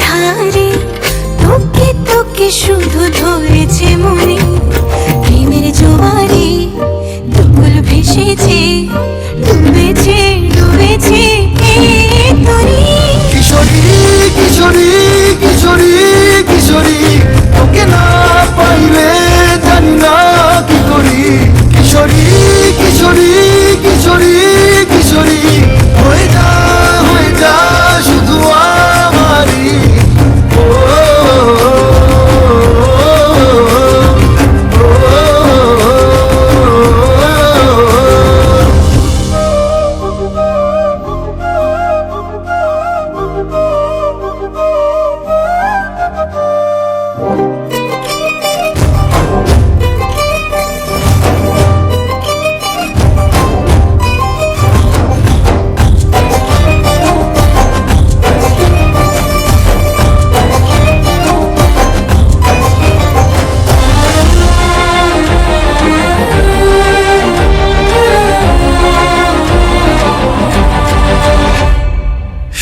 ধারে তোকে তোকে শুধু ধরেছে মনে। প্রেমের জোয়ারে দুকুল ভেসেছে ডুবেছে